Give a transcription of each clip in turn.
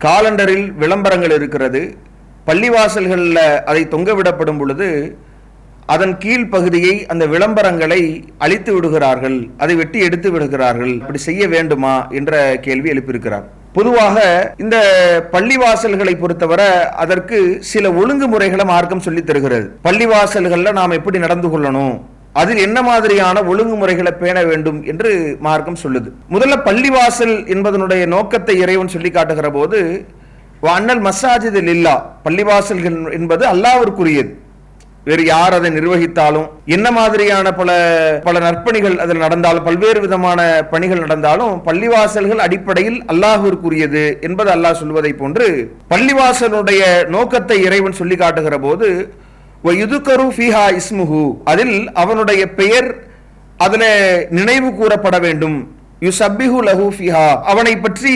காலண்டரில் விளம்பரங்கள் இருக்கிறது. பள்ளிவாசல்களில் அதை தொங்கவிடப்படும் பொழுது அதன் கீழ் பகுதியை அந்த விளம்பரங்களை அழித்து விடுகிறார்கள். அதை வெட்டி எடுத்து விடுகிறார்கள். அப்படி செய்ய வேண்டுமா? என்ற கேள்வி எழுப்பியிருக்கிறார். பொதுவாக இந்த பள்ளிவாசல்களை பொறுத்தவரை அதற்கு சில ஒழுங்குமுறைகளை மார்க்கம் சொல்லித் தருகிறது. பள்ளிவாசல்களில் நாம் எப்படி நடந்து கொள்ளணும்? அதில் என்ன மாதிரியான ஒழுங்குமுறைகளை பேண வேண்டும் என்று மார்க்கம் சொல்லுது. முதல்ல பள்ளிவாசல் என்பதனுடைய நோக்கத்தை இறைவன் சொல்லி காட்டுகிற போது அண்ணல் மசாஜிதில் இல்லா பள்ளிவாசல்கள் என்பது அல்லாவிற்குரியது. வேறு யார் அதை நிர்வகித்தாலும் என்ன மாதிரியான பல பல நற்பணிகள் அதில் நடந்தாலும் பல்வேறு விதமான பணிகள் நடந்தாலும் பள்ளிவாசல்கள் அடிப்படையில் அல்லாஹிற்குரியது என்பது அல்லாஹ் சொல்வதை போன்று பள்ளிவாசலுடைய நோக்கத்தை இறைவன் சொல்லி காட்டுகிற போது வயுதுகரு ஃபீஹா இஸ்முஹு அதில் அவனுடைய பெயர் அதில் நினைவு கூறப்பட வேண்டும். யுசப்பிஹு லஹு ஃபிஹா அவனை பற்றி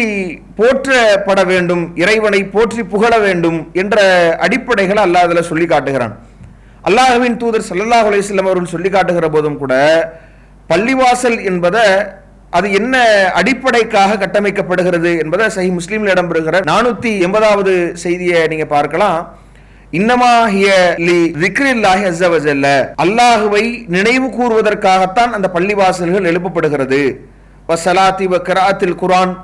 போற்றப்பட வேண்டும். இறைவனை போற்றி புகழ வேண்டும் என்ற அடிப்படைகளை அல்லாஹ் அதில் சொல்லி காட்டுகிறான். அல்லாஹுவின் தூதர் சல்லல்லாஹ் அலையம் அவர்கள் சொல்லி காட்டுகிற போதும் கூட பள்ளிவாசல் என்பதை அது என்ன அடிப்படைக்காக கட்டமைக்கப்படுகிறது என்பதை சஹி முஸ்லீம்ல இடம்பெறுகிற நானூத்தி எண்பதாவது செய்தியை நீங்க பார்க்கலாம். அல்லாஹுவை நினைவு கூறுவதற்காகத்தான் அந்த பள்ளிவாசல்கள் எழுப்பப்படுகிறது. வசலாத்தி வ குரான்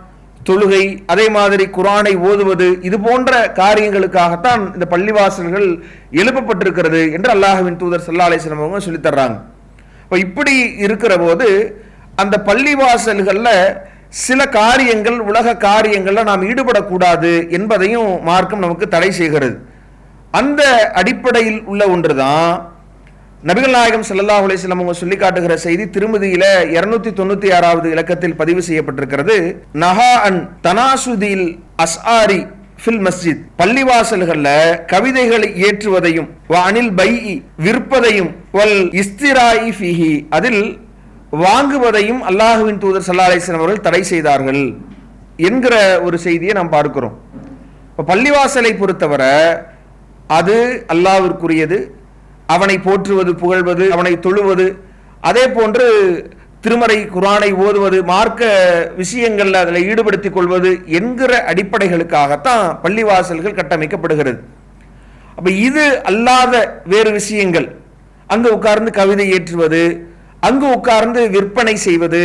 தொழுகை அதே மாதிரி குரானை ஓதுவது இது போன்ற காரியங்களுக்காகத்தான் இந்த பள்ளிவாசல்கள் எழுப்பப்பட்டிருக்கிறது என்று அல்லாஹுவின் தூதர் சல்லா அலிஸ்லம் அவங்க சொல்லித்தர்றாங்க இப்போ இப்படி இருக்கிற போது அந்த பள்ளிவாசல்களில் சில காரியங்கள் உலக காரியங்களில் நாம் ஈடுபடக்கூடாது என்பதையும் மார்க்கம் நமக்கு தடை செய்கிறது. அந்த அடிப்படையில் உள்ள ஒன்றுதான். நபிகள் நாயகம் ஸல்லல்லாஹு அலைஹி அவங்க சொல்லி காட்டுகிற செய்தி திருமதியில இருநூத்தி தொண்ணூத்தி ஆறாவது இலக்கத்தில் பதிவு செய்யப்பட்டிருக்கிறது. நஹா அன் தனாசுதில் அஸ்ஆரி ஃபில் மஸ்ஜித். பள்ளிவாசல்கள்ல கவிதைகளை ஏற்றுவதையும் அனில் பை விற்பதையும் வல் இஸ்திராயி ஃபிஹி அதில் வாங்குவதையும் அல்லாஹுவின் தூதர் சல்லா அலிஸ்லாம் அவர்கள் தடை செய்தார்கள் என்கிற ஒரு செய்தியை நாம் பார்க்கிறோம். இப்போ பள்ளிவாசலை பொறுத்தவரை அது அல்லாவிற்குரியது. அவனை போற்றுவது புகழ்வது அவனை தொழுவது. அதே போன்று திருமறை குரானை ஓதுவது மார்க்க விஷயங்கள்ல அதில் ஈடுபடுத்திக் கொள்வது என்கிற அடிப்படைகளுக்காகத்தான் பள்ளிவாசல்கள் கட்டமைக்கப்படுகிறது. அப்போ இது அல்லாத வேறு விஷயங்கள். அங்கு உட்கார்ந்து கவிதை ஏற்றுவது அங்கு உட்கார்ந்து விற்பனை செய்வது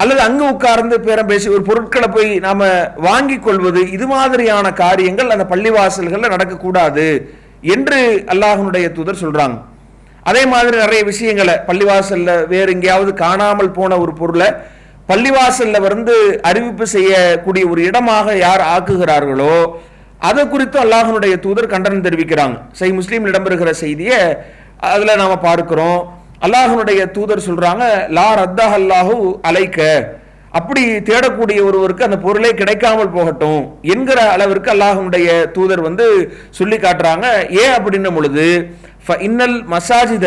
அல்லது அங்கு உட்கார்ந்து பேரம் பேசி ஒரு பொருட்களை போய் நாம வாங்கி கொள்வது இது மாதிரியான காரியங்கள் அந்த பள்ளிவாசல்களில் நடக்கக்கூடாது. என்று அல்லாஹனுடைய தூதர் சொல்றாங்க. அதே மாதிரி நிறைய விஷயங்களை பள்ளிவாசல்ல வேறு எங்கேயாவது காணாமல் போன ஒரு பொருளை பள்ளிவாசல்ல வந்து அறிவிப்பு செய்யக்கூடிய ஒரு இடமாக யார் ஆக்குகிறார்களோ அதை குறித்து அல்லாஹனுடைய தூதர் கண்டனம் தெரிவிக்கிறாங்க. சை முஸ்லீம் இடம்பெறுகிற செய்தியை அதில் நாம் பார்க்கிறோம். அல்லாஹனுடைய தூதர் சொல்றாங்க லா ரத்தா அலைக்க. அப்படி தேடக்கூடிய ஒருவருக்கு அந்த பொருளே கிடைக்காமல் போகட்டும் என்கிற அளவிற்கு அல்லாஹனுடைய தூதர் வந்து சொல்லி காட்டுறாங்க. ஏன் அப்படின்னும் பொழுது இன்னல் மசாஜித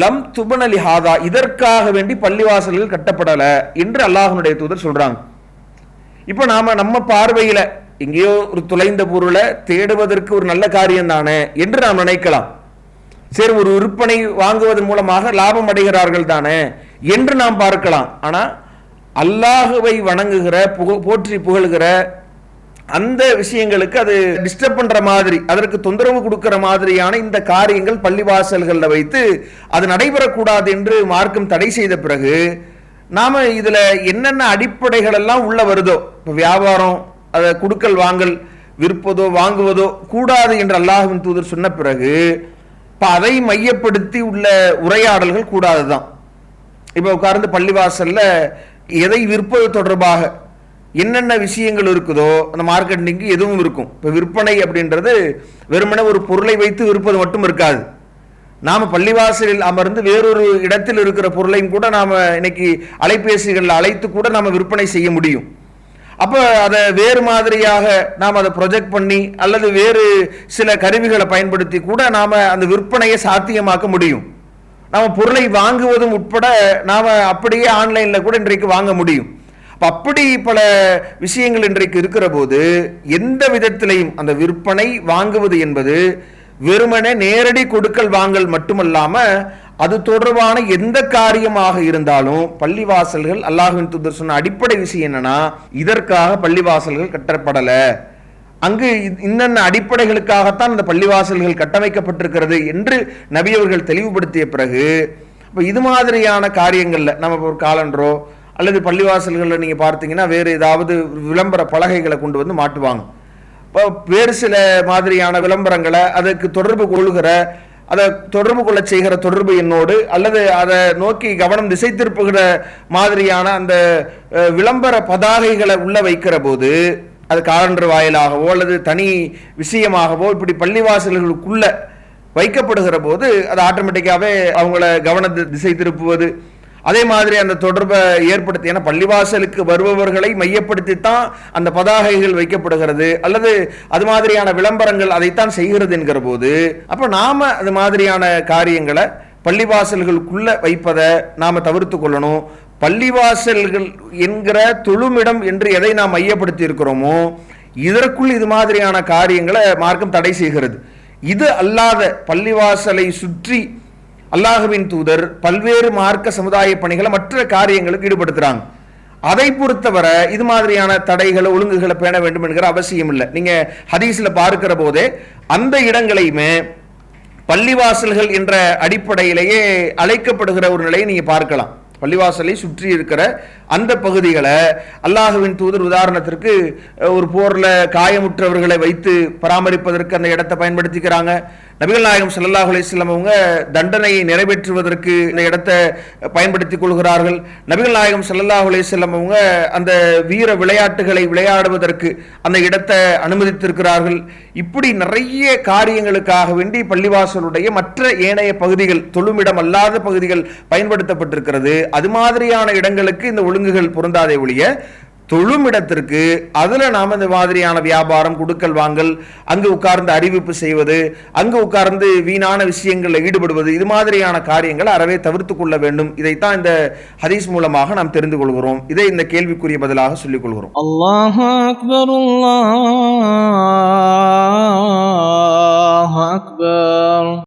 லம் துபனலி ஹாதா இதற்காக வேண்டி பள்ளிவாசல்கள் கட்டப்படலை என்று அல்லாஹனுடைய தூதர் சொல்றாங்க. இப்போ நாம நம்ம பார்வையில எங்கேயோ ஒரு தொலைந்த பொருளை தேடுவதற்கு ஒரு நல்ல காரியம் தானே என்று நாம் நினைக்கலாம். சரி ஒரு விற்பனை வாங்குவதன் மூலமாக லாபம் அடைகிறார்கள் தானே என்று நாம் பார்க்கலாம். ஆனால் அல்லாஹுவை வணங்குகிற புக போற்றி புகழ்கிற அந்த விஷயங்களுக்கு அது டிஸ்டர்ப் பண்ற மாதிரி அதற்கு தொந்தரவு கொடுக்கிற மாதிரியான இந்த காரியங்கள் பள்ளிவாசல்களில் வைத்து அது நடைபெறக்கூடாது என்று மார்க்கம் தடை செய்த பிறகு நாம் இதில் என்னென்ன அடிப்படைகள் எல்லாம் உள்ள வருதோ இப்போ வியாபாரம் அதை கொடுக்கல் வாங்கல் விற்பதோ வாங்குவதோ கூடாது என்று அல்லாஹின் தூதர் சொன்ன பிறகு இப்போ அதை மையப்படுத்தி உள்ள உரையாடல்கள் கூடாதுதான். இப்போ உட்கார்ந்து பள்ளிவாசலில் எதை விற்பது தொடர்பாக என்னென்ன விஷயங்கள் இருக்குதோ அந்த மார்க்கெட்டிங்க்கு எதுவும் இருக்கும். இப்போ விற்பனை அப்படின்றது வெறுமனே ஒரு பொருளை வைத்து விற்பது மட்டும் இருக்காது. நாம் பள்ளிவாசலில் அமர்ந்து வேறொரு இடத்தில் இருக்கிற பொருளையும் கூட நாம் இன்னைக்கு அலைபேசிகளில் அழைத்து கூட நாம் விற்பனை செய்ய முடியும். அப்போ அதை வேறு மாதிரியாக நாம் அதை ப்ரொஜெக்ட் பண்ணி அல்லது வேறு சில கருவிகளை பயன்படுத்தி கூட நாம் அந்த விற்பனையை சாத்தியமாக்க முடியும். நாம் பொருளை வாங்குவதும் உட்பட நாம் அப்படியே ஆன்லைனில் கூட இன்றைக்கு வாங்க முடியும். அப்படி பல விஷயங்கள் இன்றைக்கு இருக்கிற போது எந்த விதத்திலையும் அந்த விற்பனை வாங்குவது என்பது வெறுமனே நேரடி கொடுக்கல் வாங்கல் மட்டுமல்லாமல் அது தொடர்பான எந்த காரியமாக இருந்தாலும் பள்ளிவாசல்கள் அல்லாஹின் தூதர் சொன்ன அடிப்படை விஷயம் என்னன்னா இதற்காக பள்ளிவாசல்கள் கட்டப்படலை. அங்கு இன்னென்ன அடிப்படைகளுக்காகத்தான் இந்த பள்ளிவாசல்கள் கட்டமைக்கப்பட்டிருக்கிறது என்று நபியவர்கள் தெளிவுபடுத்திய பிறகு இப்போ இது மாதிரியான காரியங்களில் நம்ம ஒரு காலண்டரோ அல்லது பள்ளிவாசல்களில் நீங்கள் பார்த்தீங்கன்னா வேறு ஏதாவது விளம்பர பலகைகளை கொண்டு வந்து மாட்டுவாங்க. இப்போ வேறு சில மாதிரியான விளம்பரங்களை அதுக்கு தொடர்பு கொள்கிற அதை தொடர்பு கொள்ள செய்கிற தொடர்பு எண்ணோடு அல்லது அதை நோக்கி கவனம் திசை திருப்புகிற மாதிரியான அந்த விளம்பர பதாகைகளை உள்ள வைக்கிற போது அது காலண்டர் வாயிலாகவோ அல்லது தனி விஷயமாகவோ இப்படி பள்ளிவாசல்களுக்குள்ள வைக்கப்படுகிற போது அது ஆட்டோமேட்டிக்காவே அவங்கள கவனத்தை திசை திருப்புவது. அதே மாதிரி அந்த தொடர்பை ஏற்படுத்தி ஏன்னா பள்ளிவாசலுக்கு வருபவர்களை மையப்படுத்தி தான் அந்த பதாகைகள் வைக்கப்படுகிறது. அல்லது அது மாதிரியான விளம்பரங்கள் அதைத்தான் செய்கிறது என்கிற போது அப்போ நாம் அது மாதிரியான காரியங்களை பள்ளிவாசல்களுக்குள்ள வைப்பதை நாம் தவிர்த்து கொள்ளணும். பள்ளிவாசல்கள் என்கிற தொழுமிடம் என்று எதை நாம் மையப்படுத்தி இருக்கிறோமோ இதற்குள் இது மாதிரியான காரியங்களை மார்க்கம் தடை செய்கிறது. இது அல்லாத பள்ளிவாசலை சுற்றி அல்லாஹுவின் தூதர் பல்வேறு மார்க்க சமுதாய பணிகளை மற்ற காரியங்களுக்கு ஈடுபடுத்துகிறாங்க அதை பொறுத்தவரை இது மாதிரியான தடைகளை ஒழுங்குகளை பேண வேண்டும் என்கிற அவசியம் இல்லை. நீங்கள் ஹதீஸில் பார்க்கிற போதே அந்த இடங்களையுமே பள்ளிவாசல்கள் என்ற அடிப்படையிலேயே அழைக்கப்படுகிற ஒரு நிலையை நீங்கள் பார்க்கலாம். பள்ளிவாசலை சுற்றி இருக்கிற அந்த பகுதிகளை அல்லாஹுவின் தூதர் உதாரணத்திற்கு ஒரு போரில் காயமுற்றவர்களை வைத்து பராமரிப்பதற்கு அந்த இடத்தை பயன்படுத்திக்கிறாங்க. நபிகள் நாயகம் ஸல்லல்லாஹு அலிஸ்லாம் அவங்க தண்டனையை நிறைவேற்றுவதற்கு இந்த இடத்தை பயன்படுத்திக் கொள்கிறார்கள். நபிகள் நாயகம் ஸல்லல்லாஹு அலிஸ்லாம் அவங்க அந்த வீர விளையாட்டுகளை விளையாடுவதற்கு அந்த இடத்தை அனுமதித்திருக்கிறார்கள். இப்படி நிறைய காரியங்களுக்காக வேண்டி பள்ளிவாசலுடைய மற்ற ஏனைய பகுதிகள் தொழுமிடம் அல்லாத பகுதிகள் பயன்படுத்தப்பட்டிருக்கிறது. அது மாதிரியான இடங்களுக்கு இந்த ஒழுங்குகள் பொருந்தாதே ஒழிய தொழுமிடத்திற்கு அதில் நாம் இந்த மாதிரியான வியாபாரம் கொடுக்கல் வாங்கல் அங்கு உட்கார்ந்து அறிவிப்பு செய்வது அங்கு உட்கார்ந்து வீணான விஷயங்களில் ஈடுபடுவது இது மாதிரியான காரியங்களை அறவே தவிர்த்து கொள்ள வேண்டும். இதைத்தான் இந்த ஹதீஸ் மூலமாக நாம் தெரிந்து கொள்கிறோம். இதை இந்த கேள்விக்குரிய பதிலாக சொல்லிக் கொள்கிறோம். அல்லாஹ் அக்பர் அல்லாஹ் அக்பர்.